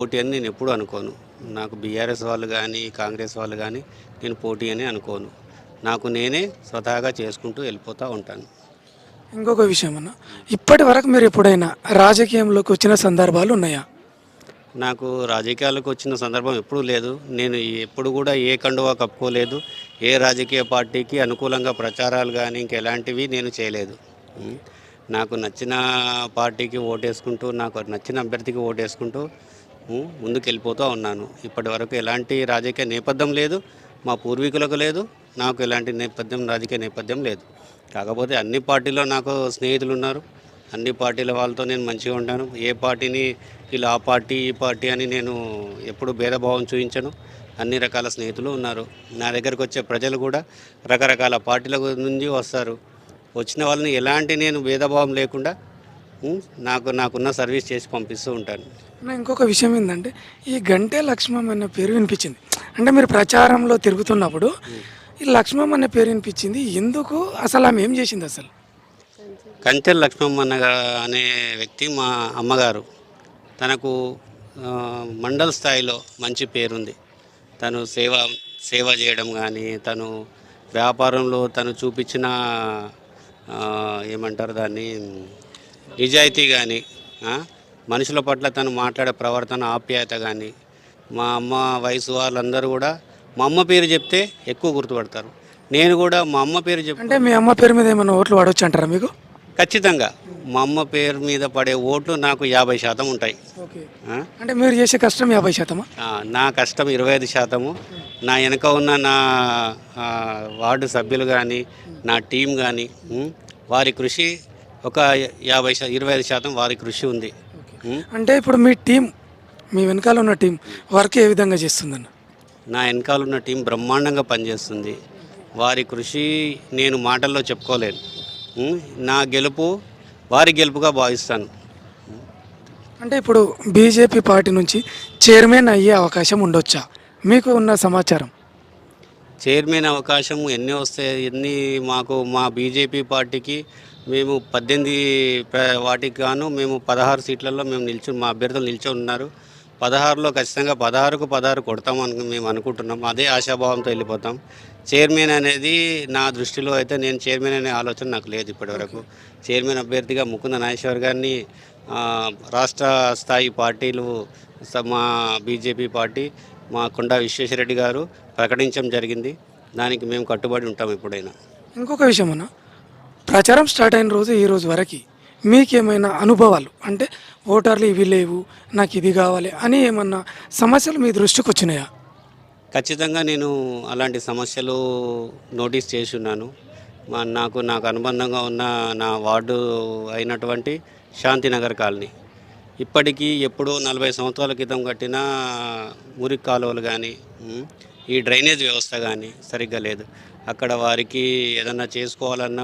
పోటీ అని నేను ఎప్పుడు అనుకోను. నాకు బీఆర్ఎస్ వాళ్ళు కానీ కాంగ్రెస్ వాళ్ళు కానీ నేను పోటీ అని అనుకోను. నాకు నేనే స్వతహాగా చేసుకుంటూ వెళ్ళిపోతూ ఉంటాను. ఇంకొక విషయం అన్న. ఇప్పటి వరకు మీరు ఎప్పుడైనా రాజకీయంలోకి వచ్చిన సందర్భాలు ఉన్నాయా? నాకు రాజకీయాలకు వచ్చిన సందర్భం ఎప్పుడూ లేదు. నేను ఎప్పుడు కూడా ఏ కండువా కప్పుకోలేదు. ఏ రాజకీయ పార్టీకి అనుకూలంగా ప్రచారాలు కానీ ఇంకెలాంటివి నేను చేయలేదు. నాకు నచ్చిన పార్టీకి ఓటేసుకుంటూ నాకు నచ్చిన అభ్యర్థికి ఓటేసుకుంటూ ముందుకు వెళ్ళిపోతూ ఉన్నాను. ఇప్పటి వరకు ఎలాంటి రాజకీయ నేపథ్యం లేదు మా పూర్వీకులకు లేదు నాకు ఎలాంటి నేపథ్యం రాజకీయ నేపథ్యం లేదు. కాకపోతే అన్ని పార్టీల్లో నాకు స్నేహితులు ఉన్నారు అన్ని పార్టీల వాళ్ళతో నేను మంచిగా ఉంటాను. ఏ పార్టీని వీళ్ళు ఆ పార్టీ ఈ పార్టీ అని నేను ఎప్పుడు భేదభావం చూపించను. అన్ని రకాల స్నేహితులు ఉన్నారు. నా దగ్గరకు వచ్చే ప్రజలు కూడా రకరకాల పార్టీల నుంచి వస్తారు. వచ్చిన వాళ్ళని ఎలాంటి నేను భేదభావం లేకుండా నాకు నాకున్న సర్వీస్ చేసి పంపిస్తూ ఉంటాను. నా ఇంకొక విషయం ఏంటంటే ఈ గంటే లక్ష్మం అనే పేరు వినిపించింది. అంటే మీరు ప్రచారంలో తిరుగుతున్నప్పుడు ఈ లక్ష్మం అనే పేరు వినిపించింది. ఎందుకు? అసలు ఆమె ఏం చేసింది అసలు? కంచెల లక్ష్మమ్మ అనే వ్యక్తి మా అమ్మగారు. తనకు మండల స్థాయిలో మంచి పేరుంది. తను సేవ సేవ చేయడం కానీ తను వ్యాపారంలో తను చూపించిన ఏమంటారు దాన్ని నిజాయితీ కానీ మనుషుల పట్ల తను మాట్లాడే ప్రవర్తన ఆప్యాయత కానీ మా అమ్మ వయసు వాళ్ళందరూ కూడా మా అమ్మ పేరు చెప్తే ఎక్కువ గుర్తుపడతారు. నేను కూడా మా అమ్మ పేరు చెప్ అంటే మీ అమ్మ పేరు మీద ఏమైనా ఓట్లు పడవచ్చు అంటారా మీకు? ఖచ్చితంగా. మా అమ్మ పేరు మీద పడే ఓట్లు నాకు యాభై శాతం ఉంటాయి? అంటే మీరు చేసే కష్టం యాభై శాతమా? ఆ, నా కష్టం ఇరవై ఐదు శాతము. నా వెనక ఉన్న నా వార్డు సభ్యులు కానీ నా టీం కానీ వారి కృషి ఒక యాభై ఇరవై ఐదు శాతం వారి కృషి ఉంది? అంటే ఇప్పుడు మీ టీం మీ వెనకాల ఉన్న టీం వర్క్ ఏ విధంగా చేస్తుందన్న? నా వెనకాల ఉన్న టీం బ్రహ్మాండంగా పనిచేస్తుంది. వారి కృషి నేను మాటల్లో చెప్పుకోలేను? నా గెలుపు వారి గెలుపుగా భావిస్తాను. అంటే ఇప్పుడు బీజేపీ పార్టీ నుంచి చైర్మన్ అయ్యే అవకాశం ఉండొచ్చా? మీకు ఉన్న సమాచారం? చైర్మన్ అవకాశం ఎన్ని వస్తాయి ఎన్ని మాకు మా బీజేపీ పార్టీకి మేము పద్దెనిమిది వాటికి గాను మేము పదహారు సీట్లలో మేము నిల్చు మా అభ్యర్థులు నిల్చొని ఉన్నారు పదహారులో ఖచ్చితంగా పదహారుకు పదహారు కొడతామని మేము అనుకుంటున్నాం. అదే ఆశాభావంతో వెళ్ళిపోతాం. చైర్మన్ అనేది నా దృష్టిలో అయితే నేను చైర్మన్ అనే ఆలోచన నాకు లేదు ఇప్పటివరకు. చైర్మన్ అభ్యర్థిగా ముకుంద నాగేశ్వర్ గారిని రాష్ట్ర స్థాయి పార్టీలు మా బీజేపీ పార్టీ మా కొండా విశ్వేశ్వరరెడ్డి గారు ప్రకటించడం జరిగింది. దానికి మేము కట్టుబడి ఉంటాం ఎప్పుడైనా. ఇంకొక విషయం అన్నా ప్రచారం స్టార్ట్ అయిన రోజు ఈ రోజు వరకు మీకేమైనా అనుభవాలు? అంటే ఓటర్లు ఇవి లేవు నాకు ఇది కావాలి అని ఏమన్నా సమస్యలు మీ దృష్టికి వచ్చినాయా? ఖచ్చితంగా నేను అలాంటి సమస్యలు నోటీస్ చేసి ఉన్నాను మా నాకు నాకు అనుబంధంగా ఉన్న నా వార్డు అయినటువంటి శాంతినగర్ కాలనీ. ఇప్పటికీ ఎప్పుడో నలభై సంవత్సరాల క్రితం కట్టిన మురికి కాలువలు కానీ ఈ డ్రైనేజ్ వ్యవస్థ కానీ సరిగ్గా లేదు. అక్కడ వారికి ఏదన్నా చేసుకోవాలన్నా